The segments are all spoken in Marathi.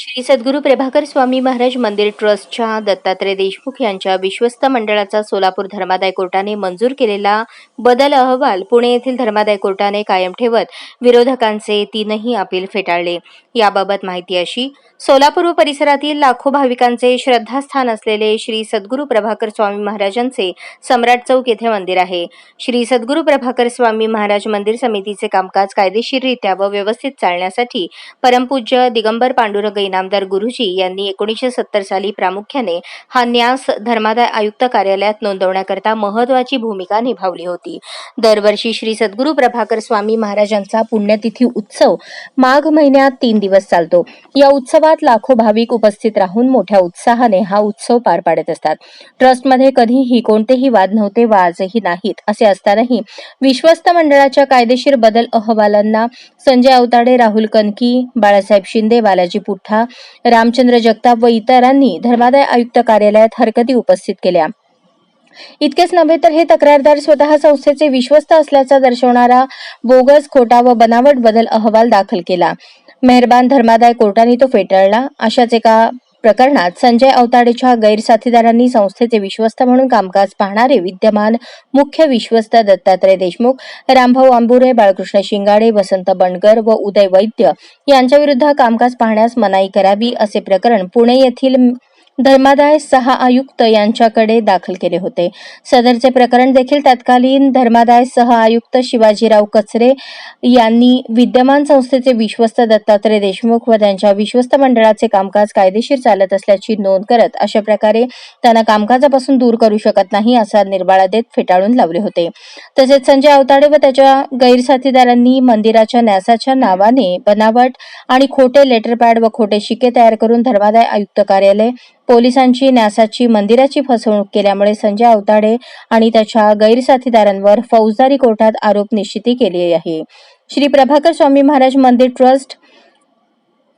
श्री सद्गुरू प्रभाकर स्वामी महाराज मंदिर ट्रस्टच्या दत्तात्रय देशमुख यांच्या विश्वस्त मंडळाचा सोलापूर धर्मादाय कोर्टाने मंजूर केलेला बदल अहवाल पुणे येथील धर्मादाय कोर्टाने कायम ठेवत विरोधकांचे तीनही अपील फेटाळले. याबाबत माहिती अशी सोलापूर व परिसरातील लाखो भाविकांचे श्रद्धास्थान असलेले श्री सद्गुरू प्रभाकर स्वामी महाराजांचे सम्राट चौक येथे मंदिर आहे. श्री सद्गुरू प्रभाकर स्वामी महाराज मंदिर समितीचे कामकाज कायदेशीररित्या व व्यवस्थित चालण्यासाठी परमपूज्य दिगंबर पांडुरंग इनामदार गुरुजी यांनी एकोणीसशे सत्तर साली प्रामुख्याने हा न्यास धर्मादाय आयुक्त कार्यालयात नोंदवण्याकरता महत्वाची भूमिका निभावली होती. दरवर्षी श्री सद्गुरू प्रभाकर स्वामी महाराजांचा पुण्यतिथी उत्सव माघ महिन्यात तीन दिवस चालतो. या उत्सवात गावात लाखो भाविक उपस्थित राहून मोठ्या उत्साहाने हा उत्सव पार पाडत असतात. ट्रस्टमध्ये कधीही कोणतेही वाद नव्हते व आजही नाहीत असे असतानाही विश्वस्त मंडळाच्या कायदेशीर बदल अहवालांना संजय अवताडे राहुल कनकी बाळासाहेब शिंदे बालाजी पुठ्ठा रामचंद्र जगताप व इतरांनी धर्मादाय आयुक्त कार्यालयात हरकती उपस्थित केल्या. इतकेच नव्हे तर हे तक्रारदार स्वतः संस्थेचे विश्वस्त असल्याचा दर्शवणारा बोगस खोटा व बनावट बदल अहवाल दाखल केला. मेहरबान धर्मादाय कोर्टाने तो फेटाळला. अशाच एका प्रकरणात संजय अवताडेच्या गैरसाथीदारांनी संस्थेचे विश्वस्त म्हणून कामकाज पाहणारे विद्यमान मुख्य विश्वस्त दत्तात्रय देशमुख रामभाऊ आंबुरे बाळकृष्ण शिंगाडे वसंत बंडगर व उदय वैद्य यांच्याविरुद्ध कामकाज पाहण्यास मनाई करावी असे प्रकरण पुणे येथील धर्मादाय सहा आयुक्त यांच्याकडे दाखल केले होते. सदरचे प्रकरण देखील तत्कालीन धर्मादाय सह आयुक्त शिवाजीराव कचरे यांनी विद्यमान संस्थेचे विश्वस्त दत्तात्रय देशमुख व त्यांच्या विश्वस्त मंडळाचे कामकाज कायदेशीर चालत असल्याची नोंद करत अशा प्रकारे त्यांना कामकाजापासून दूर करू शकत नाही असा निर्बाळा देत फेटाळून लावले होते. तसेच संजय अवताडे व त्याच्या गैरसाथीदारांनी मंदिराच्या न्यासाच्या नावाने बनावट आणि खोटे लेटरपॅड व खोटे शिके तयार करून धर्मादाय आयुक्त कार्यालय पोलिसांची न्यासाची मंदिराची फसवणूक केल्यामुळे संजय अवताडे आणि त्याच्या गैरसाथीदारांवर फौजदारी कोर्टात आरोप निश्चिती केली आहे. श्री प्रभाकर स्वामी महाराज मंदिर ट्रस्ट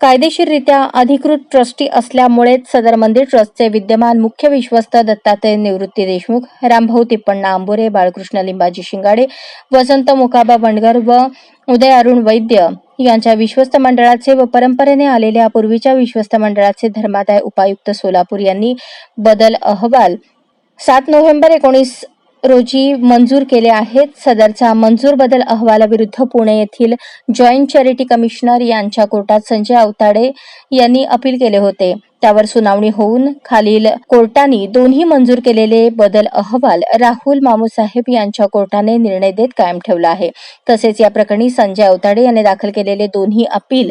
कायदेशीररित्या अधिकृत ट्रस्टी असल्यामुळेच सदर मंदिर ट्रस्टचे विद्यमान मुख्य विश्वस्त दत्तात्रय निवृत्ती देशमुख रामभाऊ तिप्पण्णा आंबोरे बाळकृष्ण लिंबाजी शिंगाडे वसंत मुकाबा बंडगर व उदय अरुण वैद्य यांच्या विश्वस्त मंडळाचे व परंपरेने आलेल्या पूर्वीच्या विश्वस्त मंडळाचे धर्मादाय उपायुक्त सोलापूर यांनी बदल अहवाल सात नोव्हेंबर एकोणीस रोजी मंजूर केले आहेत. सदरचा मंजूर बदल अहवालाविरुद्ध पुणे येथील जॉईंट चॅरिटी कमिशनर यांच्या कोर्टात संजय अवताडे यांनी अपील केले होते. त्यावर सुनावणी होऊन खालील कोर्टाने दोन्ही मंजूर केलेले बदल अहवाल राहुल मामूसाहेब यांच्या कोर्टाने निर्णय देत कायम ठेवला आहे. तसेच या प्रकरणी संजय अवताडे यांनी दाखल केलेले दोन्ही अपील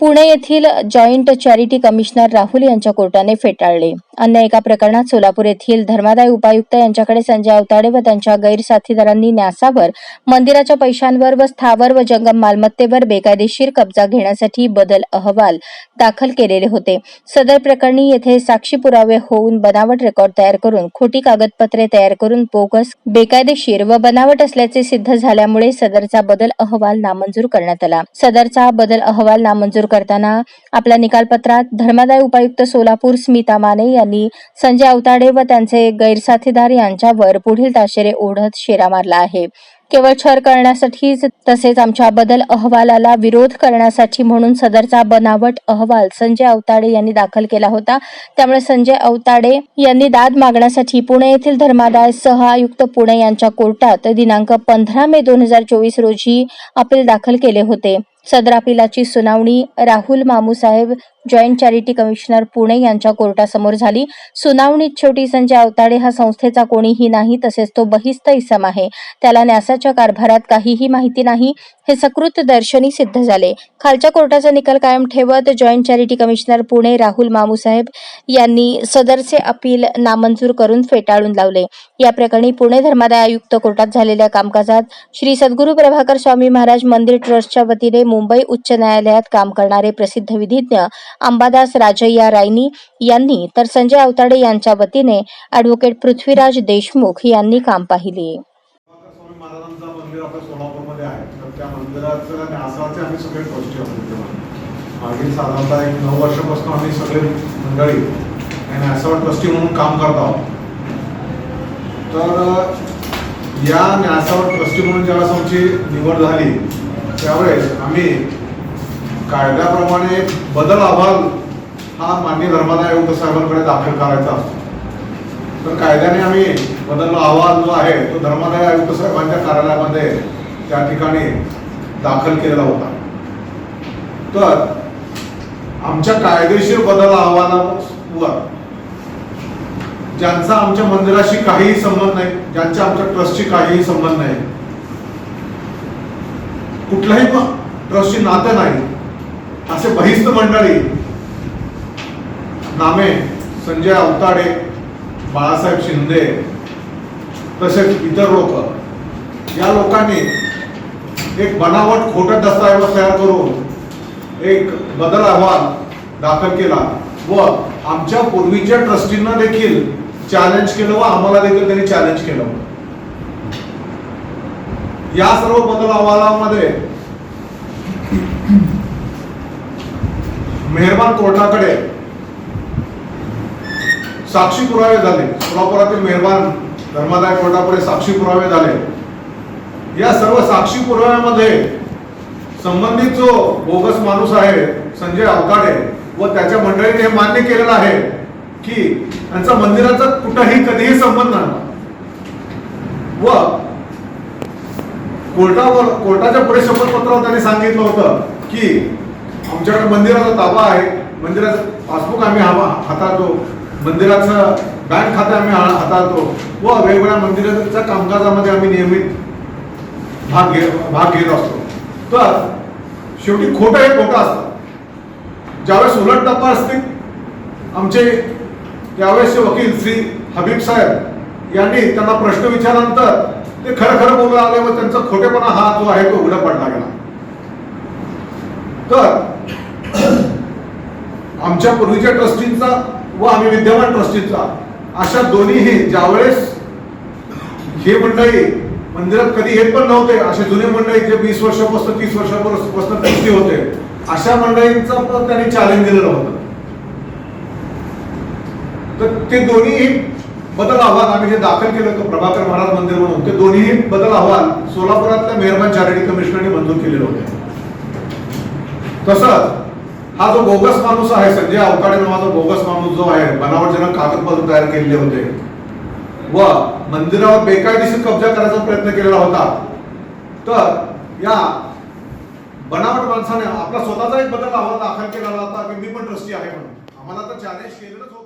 पुणे येथील जॉईंट चॅरिटी कमिशनर राहुल यांच्या कोर्टाने फेटाळले. अन्य एका प्रकरणात सोलापूर येथील धर्मादाय उपायुक्त यांच्याकडे संजय अवताडे व त्यांच्या गैरसाथीदारांनी न्यासावर मंदिराच्या पैशांवर व स्थावर व जंगम मालमत्तेवर बेकायदेशीर कब्जा घेण्यासाठी बदल अहवाल दाखल केलेले होते. सदर प्रकरणी येथे साक्षी पुरावे होऊन बनावट रेकॉर्ड तयार करून खोटी कागदपत्रे तयार करून बोगस बेकायदेशीर व बनावट असल्याचे सिद्ध झाल्यामुळे सदरचा बदल अहवाल नामंजूर करण्यात आला. सदरचा बदल अहवाल नामंजूर करताना आपल्या निकालपत्रात धर्मादाय उपायुक्त सोलापूर स्मिता माने यांनी संजय अवताडे व त्यांचे गैरसाथीदार यांच्यावर पुढील ताशेरे ओढत शेरा मारला आहे. केवळ छळ करण्यासाठीच तसेच आमच्या बदल अहवालाला विरोध करण्यासाठी म्हणून सदरचा बनावट अहवाल संजय अवताडे यांनी दाखल केला होता. त्यामुळे संजय अवताडे यांनी दाद मागण्यासाठी पुणे येथील धर्मादाय सह आयुक्त पुणे यांच्या कोर्टात दिनांक पंधरा मे दोन हजार चोवीस रोजी अपील दाखल केले होते. सदर अपिलाची सुनावणी Rahul Mamusaheb joint charity commissioner Pune यांच्या कोर्टासमोर झाली. सुनावणीत शेवटी संजय अवताडे हा संस्थेचा कोणीही नाही तसेच तो बहिस्त इसम आहे. त्याला न्यासाच्या कारभारात काहीही माहिती नाही हे सकृत दर्शनी सिद्ध झाले. खालच्या कोर्टाचा निकाल कायम ठेवत joint charity commissioner Pune Rahul Mamusaheb यांनी सदरचे अपील नामंजूर करून फेटाळून लावले. या प्रकरणी पुणे धर्मादाय आयुक्त कोर्टात झालेल्या कामकाजात श्री सद्गुरू प्रभाकर स्वामी महाराज मंदिर ट्रस्टच्या वतीने मुंबई उच्च न्यायालयात काम करणारे प्रसिद्ध विधिज्ञ अंबादास राजय्या रायनी यांनी तर संजय अवताडे यांच्या वतीने अॅडव्होकेट पृथ्वीराज देशमुख यांनी काम पाहिले. मागील साधारणतः एक नऊ वर्षापासून आम्ही सगळे मंडळी या न्यासावर ट्रस्टी म्हणून काम करत आहोत. तर या न्यासावर ट्रस्टी म्हणून ज्यावेळेस आमची निवड झाली त्यावेळेस आम्ही कायद्याप्रमाणे बदल अहवाल हा मान्य धर्मादाय आयुक्त साहेबांकडे दाखल करायचा. असतो तर कायद्याने आम्ही बदल अहवाल जो आहे तो धर्मादाय आयुक्त साहेबांच्या कार्यालयामध्ये त्या ठिकाणी दाखल केलेला होता. तर आमच्या कायदेशीर बदल अहवालावर ज्यांचा आमच्या मंदिराशी काहीही संबंध नाही ज्यांच्या आमच्या ट्रस्टशी काहीही संबंध नाही कुठल्याही ट्रस्टशी नातं नाही असे बहिस्त मंडळी नामे संजय अवताडे बाळासाहेब शिंदे तसेच इतर लोक या लोकांनी एक बनावट खोटं दस्तऐवज तयार करून एक बदल अहवाल दाखल केला व आमच्या पूर्वीच्या ट्रस्टींना देखील चॅलेंज केलं व आम्हाला देखील त्यांनी चॅलेंज केलं. या सर्व बदल अहवालामध्ये मेहरबान कोर्टाकडे साक्षी पुरावे झाले. सोलापुरातील मेहरबान धर्मादाय कोर्टापुढे साक्षी पुरावे झाले. या सर्व साक्षी पुराव्यामध्ये संबंधित जो बोगस माणूस आहे संजय अवताडे व त्याच्या मंडळीने हे मान्य केलेलं आहे की त्यांचा मंदिराचा कुठंही कधीही संबंध नाही. व कोर्टावर कोर्टाच्या पुढे शपथपत्रावर त्यांनी सांगितलं होतं की आमच्याकडे मंदिराचा ताबा आहे. मंदिराचं पासबुक आम्ही हा- हाताळतो. मंदिराचं बँक खाते आम्ही हाताळतो. व वेगवेगळ्या मंदिराच्या कामकाजामध्ये आम्ही नियमित भाग घे भाग घेत असतो. तर शेवटी खोटं हे खोटं असतं. ज्यावेळेस उलट टप्पा असतील आमचे त्यावेळेसचे वकील श्री हबीब साहेब यांनी त्यांना प्रश्न विचारल्यानंतर ते खरं खरं बोलू आले व त्यांचा खोटेपणा हा जो आहे तो उघडा पडला गेला. तर आमच्या पूर्वीच्या ट्रस्टींचा व आम्ही विद्यमान ट्रस्टींचा अशा दोन्हीही ज्यावेळेस हे मंडळी मंदिरात कधी येत पण नव्हते असे जुने मंडळी जे वीस वर्षापासून तीस वर्षापासून ट्रस्टी होते अशा मंडळींचं पण त्यांनी चॅलेंज दिलेलं होतं. तर ते दोन्ही बदल अहवाल आम्ही जे दाखल केलं होतं प्रभाकर महाराज मंदिर म्हणून. ते दोन्ही बदल अहवाल सोलापुरातल्या मेहरबान चॅरिटी कमिशनरने मंजूर केलेले होते. तसंच हा जो बोगस माणूस आहे संजय अवकाडे नावाचा बोगस माणूस जो आहे बनावटजनक कागदपत्र तयार केलेले होते व मंदिरावर बेकायदेशीर कब्जा करायचा प्रयत्न केलेला होता तर या बनावट माणसाने आपला स्वतःचा एक बदल अहवाल दाखल केला होता की मी पण ट्रस्टी आहे म्हणून. आम्हाला तर चॅलेंज केलेलंच होतं